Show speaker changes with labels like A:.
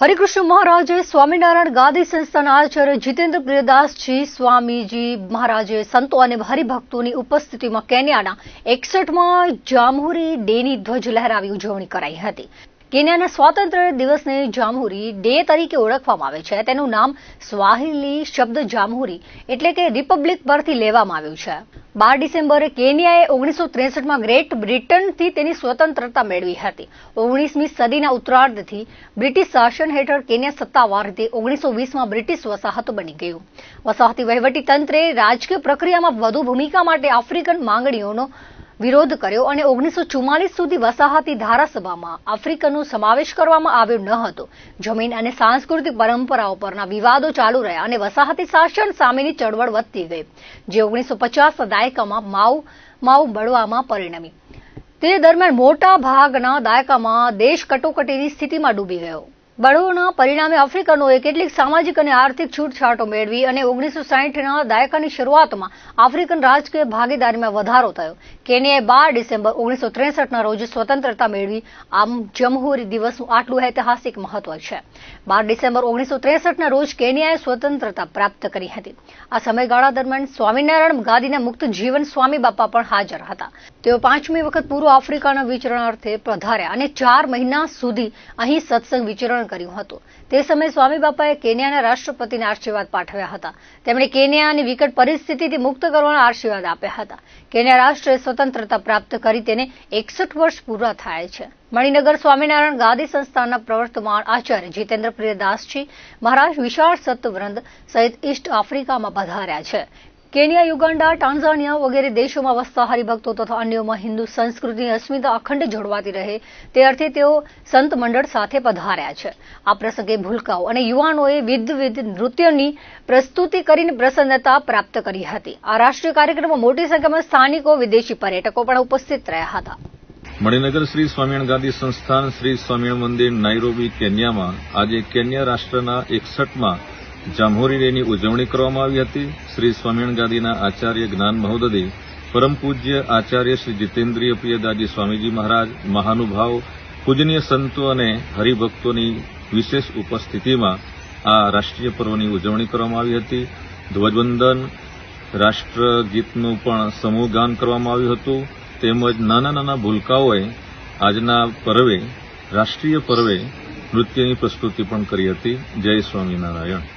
A: હરિકૃષ્ણ મહારાજે સ્વામિનારાયણ ગાદી સંસ્થાના આચાર્ય જીતેન્દ્ર પ્રિયદાસજી, સ્વામીજી મહારાજે સંતો અને હરિભક્તોની ઉપસ્થિતિમાં કેન્યાના એકસઠમાં જામહુરી ડેની ધ્વજ લહેરાવી ઉજવણી કરાઈ હતી. કેન્યાના સ્વાતંત્ર્ય દિવસને જામહુરી ડે તરીકે ઓળખવામાં આવે છે. તેનું નામ સ્વાહિલી શબ્દ જામહુરી એટલે કે રિપબ્લિક પરથી લેવામાં આવ્યું છે. બાર ડિસેમ્બરે કેન્યાએ ઓગણીસો ત્રેસઠમાં ગ્રેટ બ્રિટનથી તેની સ્વતંત્રતા મેળવી હતી. ઓગણીસમી સદીના ઉત્તરાર્ધથી બ્રિટિશ શાસન હેઠળ કેન્યા સત્તાવાર રીતે ઓગણીસો વીસમાં બ્રિટિશ વસાહત બની ગયું. વસાહતી વહીવટી તંત્રે રાજકીય પ્રક્રિયામાં વધુ ભૂમિકા માટે આફ્રિકન માંગણીઓનો વિરોધ કર્યો અને ઓગણીસો ચુમ્માલીસ સુધી વસાહતી ધારાસભામાં આફ્રિકનનો સમાવેશ કરવામાં આવ્યો ન હતો. જમીન અને સાંસ્કૃતિક પરંપરાઓ પરના વિવાદો ચાલુ રહ્યા અને વસાહતી શાસન સામેની ચળવળ વધતી ગઈ, જે ઓગણીસો પચાસના દાયકામાં માઉ માઉ બળવામાં પરિણમી. તે દરમિયાન મોટા ભાગના દાયકામાં દેશ કટોકટીની સ્થિતિમાં ડૂબી ગયો. બળોના પરિણામે આફ્રિકનોએ કેટલીક સામાજિક અને આર્થિક છૂટછાટો મેળવી અને ઓગણીસો સાહીઠના દાયકાની શરૂઆતમાં આફ્રિકન રાજકીય ભાગીદારીમાં વધારો થયો. કેન્યાએ બાર ડિસેમ્બર ઓગણીસો ત્રેસઠના રોજ સ્વતંત્રતા મેળવી. આમ જમહુરી દિવસનું આટલું ઐતિહાસિક મહત્વ છે. બાર ડિસેમ્બર ઓગણીસો ત્રેસઠના રોજ કેન્યાએ સ્વતંત્રતા પ્રાપ્ત કરી હતી. આ સમયગાળા દરમિયાન સ્વામિનારાયણ ગાદીના મુક્ત જીવન સ્વામી બાપા પણ હાજર હતા. તેઓ પાંચમી વખત પૂર્વ આફ્રિકાના વિચરણાર્થે પધાર્યા અને ચાર મહિના સુધી અહીં સત્સંગ વિચરણ કર્યું હતું. તે સમયે સ્વામી બાપાએ કેન્યાના રાષ્ટ્રપતિને આશીર્વાદ પાઠવ્યા હતા. તેમણે કેન્યાની વિકટ પરિસ્થિતિથી મુક્ત કરવાના આશીર્વાદ આપ્યા હતા. કેન્યા રાષ્ટ્રે સ્વતંત્રતા પ્રાપ્ત કરી તેને એકસઠ વર્ષ પૂરા થાય છે. મણિનગર સ્વામિનારાયણ ગાદી સંસ્થાનના પ્રવર્તમાન આચાર્ય જીતેન્દ્ર પ્રિયદાસજી મહારાજ વિશાળ સત્વૃંદ સહિત ઈસ્ટ આફ્રિકામાં પધાર્યા છે. કેન્યા યુગાન્ડા ટાન્ઝાનિયા વગેરે દેશોમાં વસતા હરિભક્તો તથા અન્યોમાં હિન્દુ સંસ્કૃતિની અસ્મિતા અખંડ જળવાતી રહે તે અર્થે તેઓ સંત મંડળ સાથે પધાર્યા છે. આ પ્રસંગે ભૂલકાઓ અને યુવાનોએ વિધવિધ નૃત્યની પ્રસ્તુતિ કરીને પ્રસન્નતા પ્રાપ્ત કરી હતી. આ રાષ્ટ્રીય કાર્યક્રમમાં મોટી સંખ્યામાં સ્થાનિકો, વિદેશી પર્યટકો પણ ઉપસ્થિત રહ્યા હતા.
B: મણિનગર શ્રી સ્વામિનારાયણ ગાંધી સંસ્થાન શ્રી સ્વામિનારાયણ મંદિર નાઇરોબી કેન્યામાં આજે કેન્યા રાષ્ટ્રના એકસઠમાં જામહોરી ડેની ઉજવણી કરવામાં આવી હતી. શ્રી સ્વામિનારાયણ ગાદીના આચાર્ય જ્ઞાન મહોદય પરમ પૂજ્ય આચાર્ય શ્રી જીતેન્દ્રિય પ્રિયદાજી સ્વામીજી મહારાજ, મહાનુભાવ, પૂજનીય સંતો અને હરિભક્તોની વિશેષ ઉપસ્થિતિમાં આ રાષ્ટ્રીય પર્વની ઉજવણી કરવામાં આવી હતી. ધ્વજવંદન, રાષ્ટ્રગીતનું પણ સમૂહ ગાન કરવામાં આવ્યું હતું. તેમજ નાના નાના ભૂલકાઓએ આજના પર્વે, રાષ્ટ્રીય પર્વે નૃત્યની પ્રસ્તુતિ પણ કરી હતી. જય સ્વામિનારાયણ.